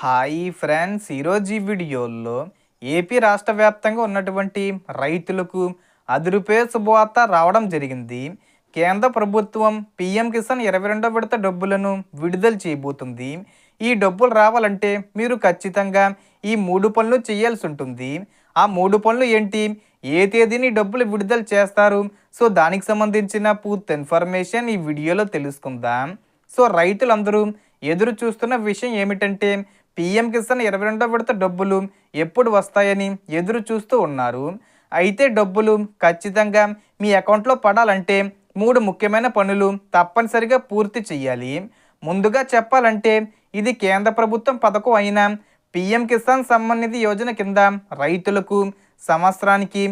Hi friends. ఈరోజు ఈ వీడియోలో ఏపీ రాష్ట్ర వ్యాప్తంగా ఉన్నటువంటి రైతులకు అదురుపే శుభవార్త రావడం జరిగింది. కేంద్ర ప్రభుత్వం పీఎం కిసాన్ ఇరవై రెండో విడత డబ్బులను విడుదల చేయబోతుంది. ఈ డబ్బులు రావాలంటే మీరు ఖచ్చితంగా ఈ మూడు పనులు చేయాల్సి ఉంటుంది. ఆ మూడు పనులు ఏంటి? ఏ తేదీని డబ్బులు విడుదల చేస్తారు? సో దానికి సంబంధించిన పూర్తి ఇన్ఫర్మేషన్ ఈ వీడియోలో తెలుసుకుందాం. సో రైతులందరూ ఎదురు చూస్తున్న విషయం ఏమిటంటే పీఎం కిసాన్ ఇరవై రెండో విడత డబ్బులు ఎప్పుడు వస్తాయని ఎదురు చూస్తూ ఉన్నారు. అయితే డబ్బులు ఖచ్చితంగా మీ అకౌంట్లో పడాలంటే మూడు ముఖ్యమైన పనులు తప్పనిసరిగా పూర్తి చేయాలి. ముందుగా చెప్పాలంటే ఇది కేంద్ర ప్రభుత్వం పథకం అయిన పీఎం కిసాన్ సమ్మాన్ నిధి యోజన కింద రైతులకు సంవత్సరానికి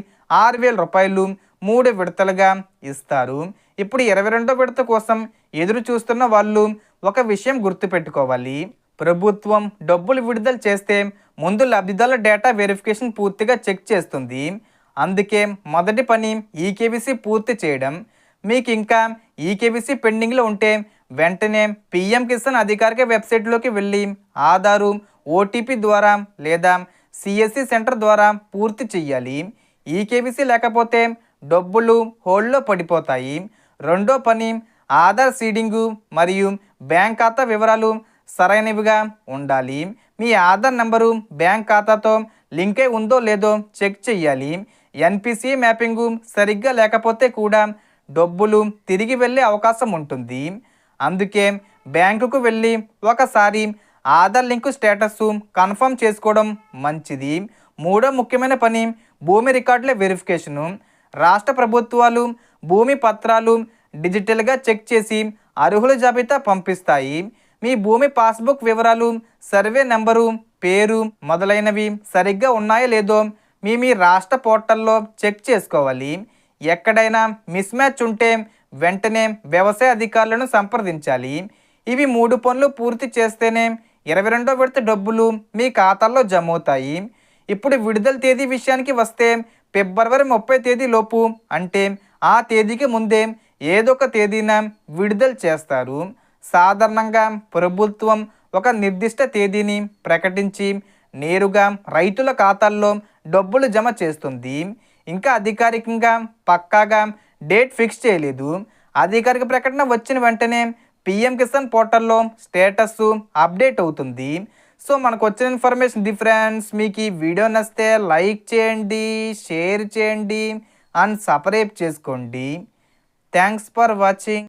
ఆరు వేల రూపాయలు మూడు విడతలుగా ఇస్తారు. ఇప్పుడు ఇరవై రెండో విడత కోసం ఎదురు చూస్తున్న వాళ్ళు ఒక విషయం గుర్తుపెట్టుకోవాలి. ప్రభుత్వం డబ్బులు విడుదల చేస్తే ముందు లబ్ధిదారుల డేటా వెరిఫికేషన్ పూర్తిగా చెక్ చేస్తుంది. అందుకే మొదటి పని ఈకేబీసీ పూర్తి చేయడం. మీకు ఇంకా ఈకేబీసీ పెండింగ్లో ఉంటే వెంటనే పిఎం కిసాన్ అధికారిక వెబ్సైట్లోకి వెళ్ళి ఆధారు ఓటీపీ ద్వారా లేదా సిఎస్సి సెంటర్ ద్వారా పూర్తి చెయ్యాలి ఈకేబీసీ లేకపోతే డబ్బులు హోల్డ్లో పడిపోతాయి. రెండో పని ఆధార్ సీడింగు మరియు బ్యాంక్ ఖాతా వివరాలు సరైనవిగా ఉండాలి. మీ ఆధార్ నంబరు బ్యాంక్ ఖాతాతో లింక్ అయి ఉందో లేదో చెక్ చేయాలి ఎన్పిసి మ్యాపింగు సరిగ్గా లేకపోతే కూడా డబ్బులు తిరిగి వెళ్ళే అవకాశం ఉంటుంది. అందుకే బ్యాంకుకు వెళ్ళి ఒకసారి ఆధార్ లింకు స్టేటస్ కన్ఫర్మ్ చేసుకోవడం మంచిది. మూడో ముఖ్యమైన పని భూమి రికార్డుల వెరిఫికేషను. రాష్ట్ర ప్రభుత్వాలు భూమి పత్రాలు డిజిటల్గా చెక్ చేసి అర్హుల జాబితా పంపిస్తాయి. మీ భూమి పాస్బుక్ వివరాలు సర్వే నెంబరు పేరు మొదలైనవి సరిగ్గా ఉన్నాయో లేదో మీ మీ రాష్ట్ర పోర్టల్లో చెక్ చేసుకోవాలి. ఎక్కడైనా మిస్ మ్యాచ్ ఉంటే వెంటనే వ్యవసాయ అధికారులను సంప్రదించాలి. ఇవి మూడు పనులు పూర్తి చేస్తేనే ఇరవై రెండో విడత డబ్బులు మీ ఖాతాల్లో జమ అవుతాయి ఇప్పుడు విడుదల తేదీ విషయానికి వస్తే ఫిబ్రవరి ముప్పై తేదీ లోపు అంటే ఆ తేదీకి ముందే ఏదో ఒక తేదీన విడుదల చేస్తారు. సాధారణంగా ప్రభుత్వం ఒక నిర్దిష్ట తేదీని ప్రకటించి నేరుగా రైతుల ఖాతాల్లో డబ్బులు జమ చేస్తుంది. ఇంకా అధికారికంగా పక్కాగా డేట్ ఫిక్స్ చేయలేదు. అధికారిక ప్రకటన వచ్చిన వెంటనే పిఎం కిసాన్ పోర్టల్లో స్టేటస్ అప్డేట్ అవుతుంది. సో మనకు వచ్చిన ఇన్ఫర్మేషన్ డిఫరెన్స్ మీకు ఈ వీడియో నచ్చితే లైక్ చేయండి షేర్ చేయండి అండ్ సపరేట్ చేసుకోండి. Thanks for watching.